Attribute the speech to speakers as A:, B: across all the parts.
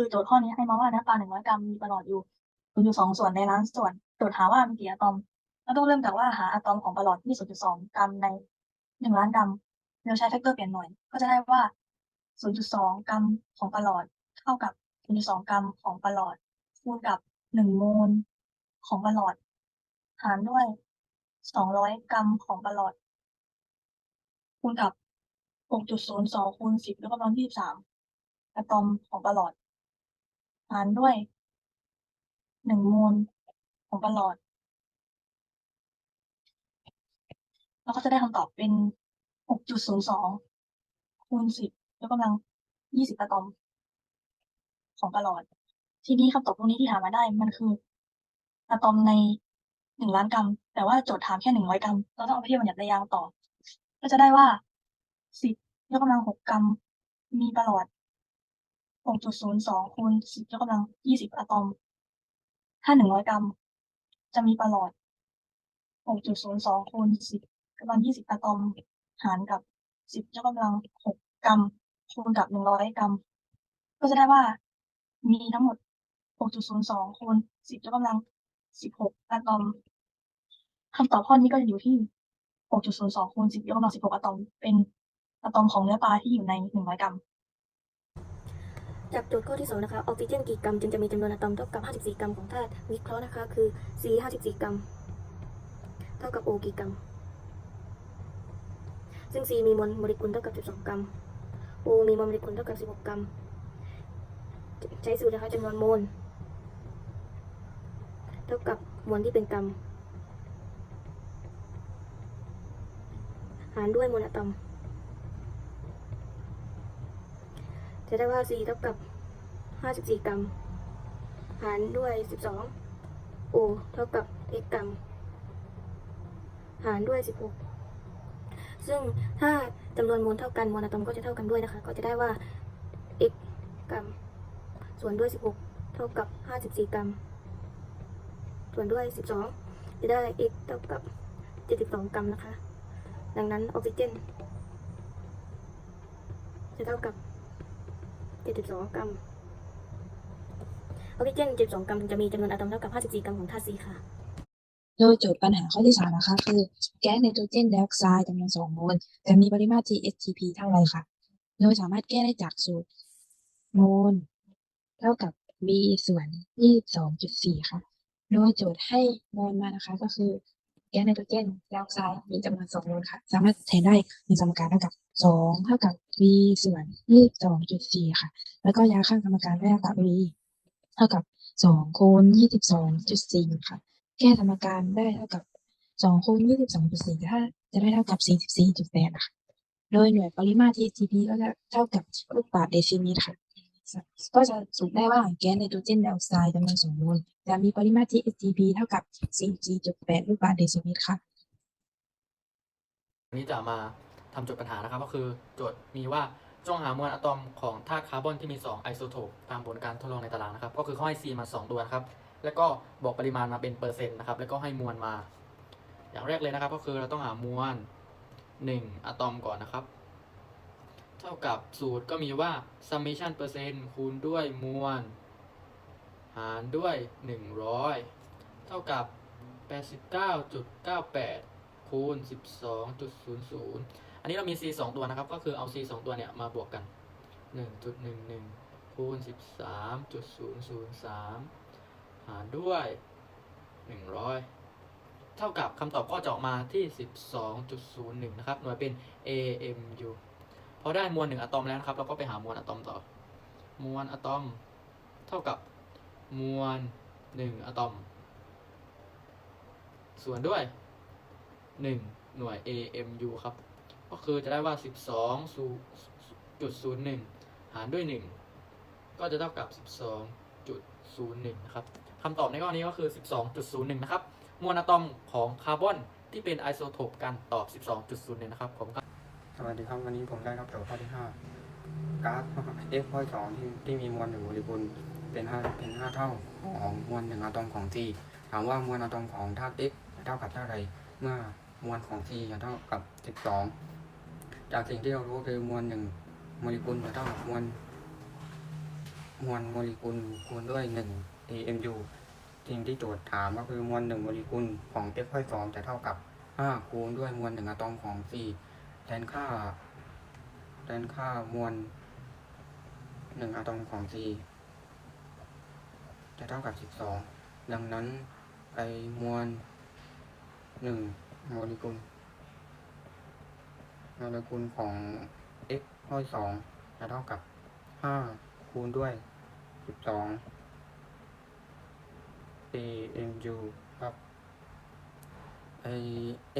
A: คือโจทย์ข้อนี้ให้มาว่าเนื้อปลาหนึ่งร้อยกรัมมีประหลอดอยู่อยู่สองส่วนในล้านส่วนโจทย์หาว่ามีกี่อะตอมแล้วต้องเริ่มจากว่าหาอะตอมของประหลอดที่ศูนย์จุดสองกรัมในหนึ่งล้านกรัมเราใช้แฟกเตอร์เปลี่ยนหน่วย ก็จะได้ว่าศูนย์จุดสองกรัมของประหลอด เท่ากับศูนย์จุดสองกรัมของประหลอด คูณกับหนึ่งโมลของประหลอด หารด้วยสองร้อยกรัมของประหลอด คูณกับหกจุดศูนย์สองคูณสิบยกกำลังที่สามอะตอมของประหลอด หารด้วยหนึ่งโมลของประหลอด เราก็จะได้คำตอบเป็นหกจุดศูนย์สองคูณสิบยกกำลังยี่สิบอะตอมของประหลอด ทีนี้คำตอบตรงนี้ที่หามาได้มันคืออะตอมในหนึ่งล้านกรัม แต่ว่าโจทย์ถามแค่หนึ่งร้อยกรัม เราต้องเอาไปเทียบกับหยัดระยางต่อ ก็จะได้ว่าสิบยกกำลังหกกรัม มีประหลอด หกจุดศูนย์สองคูณสิบยกกำลังยี่สิบอะตอม ถ้าหนึ่งร้อยกรัม จะมีประหลอดหกจุดศูนย์สองคูณสิบกำลังยี่สิบอะตอม หารกับสิบยกกำลังหกรัม คูณกับหนึ่งร้อยกรัม ก็จะได้ว่า มีทั้งหมด 6.02คูณ10ยกกำลัง 16 อะตอมคำตอบข้อนี้ก็จะอยู่ที่ 6.02คูณ10ยกกำลัง 16 อะตอม เป็นอะตอมของเนื้อปลาที่อยู่ใน 100 กรัม
B: จากโจทย์ข้อที่สองนะคะ ออกซิเจนกี่กรัมจึงจะมีจำนวนอะตอมเท่ากับ 54 กรัมของธาตุวิเคราะห์นะคะ คือ C 54 กรัม เท่ากับ O กี่กรัม ซึ่ง C มีมวลโมเลกุลเท่ากับ 12 กรัม O มีมวลโมเลกุลเท่ากับ 16 กรัม ใช้สูตรนะคะจำนวนโมล เท่ากับมวลที่เป็นกรัม หารด้วยมวลอะตอม จะได้ว่า C เท่ากับ 54 กรัม หารด้วย 12 O เท่ากับ x กรัม หารด้วย 16 ซึ่งถ้าจำนวนมวลเท่ากัน มวลอะตอมก็จะเท่ากันด้วยนะคะ ก็จะได้ว่า x กรัม ส่วนด้วย 16 เท่ากับ 54 กรัม ส่วนด้วย 12 จะได้ x เท่ากับ 72 กรัมนะคะ ดังนั้นออกซิเจนจะเท่ากับ 72 กรัมออกซิเจน72 กรัมจะมีจำนวนอะตอมเท่ากับ 54 กรัมของธาตุซีค่ะ
C: โดยโจทย์ปัญหาข้อที่สามนะคะ คือแก๊สไนโตรเจนไดออกไซด์จำนวนสองโมลจะมีปริมาตร GSTP เท่าไรคะโดยสามารถแก้ได้จากสูตรโมลเท่ากับ B ส่วน 22.4 ค่ะ โดยโจทย์ให้โมลมานะคะก็คือ แก๊สไนโตรเจนไดออกไซด์มีจำนวนสองโมลค่ะ สามารถแทนได้ในสมการเท่ากับสองเท่ากับ B ส่วน22.4ค่ะ แล้วก็ยาข้างสมการได้เท่ากับ B เท่ากับสองคูณ22.4ค่ะ แก้สมการได้เท่ากับสองคูณยี่สิบสองจุดสี่ถ้าจะได้เท่ากับสี่สิบสี่จุดแปดค่ะ โดยหน่วยปริมาตร TGP ก็จะเท่ากับลูกบาศก์เดซิเมตรค่ะ ก็จะสรุปได้ว่าแก๊สไนโตรเจนไดออกไซด์จำนวนสองโมลจะมีปริมาตรที่ STP เท่ากับสี่จีจุดแปดลูกบาศก์เดซิเมตรค่ะ
D: วันนี้จะมาทำโจทย์ปัญหานะครับ ก็คือโจทย์มีว่าจงหามวลอะตอมของธาตุคาร์บอนที่มี 2 ไอโซโทปตามผลการทดลองในตารางนะครับ ก็คือเขาให้ C มา 2 ตัวนะครับ แล้วก็บอกปริมาณมาเป็นเปอร์เซ็นต์นะครับ แล้วก็ให้มวลมา อย่างแรกเลยนะครับ ก็คือเราต้องหามวล 1 อะตอมก่อนนะครับ เท่ากับสูตรก็มีว่า summation เปอร์เซ็นต์คูณด้วยมวล หารด้วย 100 เท่ากับ 89.98 คูณ 12.00 อันนี้เรามี c 2 ตัวนะครับ ก็คือเอา c 2 ตัวเนี่ยมาบวกกัน 1.11 คูณ 13.003 หารด้วย 100 เท่ากับคำตอบก็จะออกมาที่ 12.01 นะครับ หน่วยเป็น AMU พอได้มวล1อะตอมแล้วนะครับ เราก็ไปหามวลอะตอมต่อ มวลอะตอม เท่ากับมวล1อะตอม ส่วนด้วย1หน่วย AMU ครับ ก็คือจะได้ว่า 12จุด01 หารด้วย 1 ก็จะเท่ากับ 12.01 นะครับคำตอบในข้อนี้ก็คือ 12.01 นะครับ มวลอะตอมของคาร์บอนที่เป็นไอโซโทปกันตอบ 12.01 นะครับผมครับ
E: สวัสดีครับวันนี้ผมได้รับโจทย์ข้อที่ห้าก๊าซ F ข้อสองที่ที่มีมวลหนึ่งโมเลกุลเป็นห้าเป็นห้าเท่าของมวลหนึ่งอะตอมของ T ถามว่ามวลอะตอมของธาตุ X เท่ากับเท่าไรเมื่อมวลของ T จะเท่ากับ 12 จากสิ่งที่เรารู้คือมวลหนึ่งโมเลกุลจะเท่ากับมวลมวลโมเลกุลคูณด้วย1 AMU สิ่งที่โจทย์ถามก็คือมวล1โมเลกุลของ x ค่อย2จะเท่ากับ5คูณด้วยมวล1อะตอมของ C แทนค่า แทนค่ามวล1อะตอมของ C จะเท่ากับ 12 ดังนั้นไอมวล1โมเลกุลโมเลกุลของ x ค่อย2จะเท่ากับ 5 คูณด้วย 12 AMU ไอ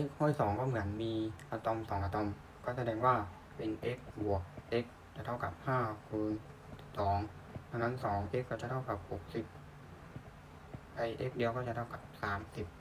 E: x ห้อยสองก็เหมือนมีอะตอมสอะตอม ก็แสดงว่าเป็น x บวก x จะเท่ากับ5คูณ2ดังนั้น 2x ก็จะเท่ากับ60ไอ x เดียวก็จะเท่ากับ30